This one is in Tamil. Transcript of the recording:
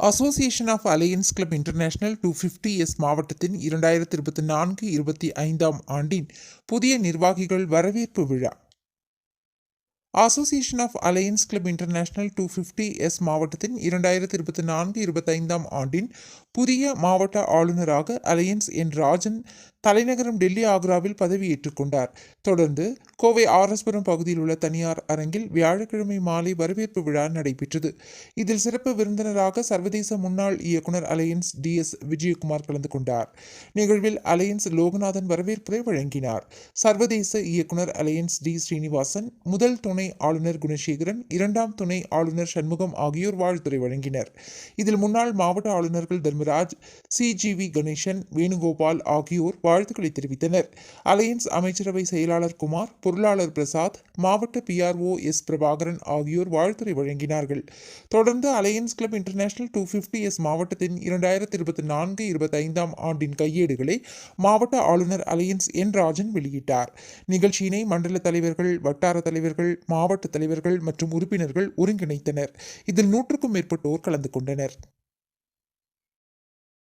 Association of alliance club international two fifty S மாவட்டத்தின் இரண்டாயிரத்தி இருபத்தி நான்கு இருபத்தி ஐந்தாம் ஆண்டின் புதிய நிர்வாகிகள் வரவேற்பு விழா. Association of alliance club international two fifty S மாவட்டத்தின் இரண்டாயிரத்தி இருபத்தி நான்கு இருபத்தைந்தாம் ஆண்டின் புதிய மாவட்ட ஆளுநராக அலையன்ஸ் என் ராஜன் தலைநகரம் டெல்லி ஆக்ராவில் பதவியேற்றுக் கொண்டார். தொடர்ந்து கோவை ஆர்எஸ்புரம் பகுதியில் உள்ள தனியார் அரங்கில் வியாழக்கிழமை மாலை வரவேற்பு விழா நடைபெற்றது. இதில் சிறப்பு விருந்தினராக சர்வதேச முன்னாள் இயக்குனர் அலையன்ஸ் டி எஸ் விஜயகுமார் கலந்து கொண்டார். நிகழ்வில் அலையன்ஸ் லோகநாதன் வரவேற்புரை வழங்கினார். சர்வதேச இயக்குனர் அலையன்ஸ் டி ஸ்ரீனிவாசன் முதல் துணை ஆளுநர் குணசேகரன் இரண்டாம் துணை ஆளுநர் சண்முகம் ஆகியோர் வாழ்த்துறை வழங்கினர். இதில் முன்னாள் மாவட்ட ஆளுநர்கள் Dharmaraj C G V Ganesan Venugopal ஆகியோர் வாழ்த்துக்களை தெரிவித்தனர். அலையன்ஸ் அமைச்சரவை செயலாளர் குமார் பொருளாளர் பிரசாத் மாவட்ட பிஆர்ஓ எஸ் பிரபாகரன் ஆகியோர் வாழ்த்துரை வழங்கினார்கள். தொடர்ந்து Alliance Club International two fifty S மாவட்டத்தின் இரண்டாயிரத்தி இருபத்தி நான்கு இருபத்தைந்தாம் ஆண்டின் கையேடுகளை மாவட்ட ஆளுநர் அலையன்ஸ் என் ராஜன் வெளியிட்டார். நிகழ்ச்சியினை மண்டல தலைவர்கள் வட்டார தலைவர்கள் மாவட்ட தலைவர்கள் மற்றும் உறுப்பினர்கள் ஒருங்கிணைத்தனர். இதில் நூற்றுக்கும் மேற்பட்டோர் கலந்து கொண்டனர்.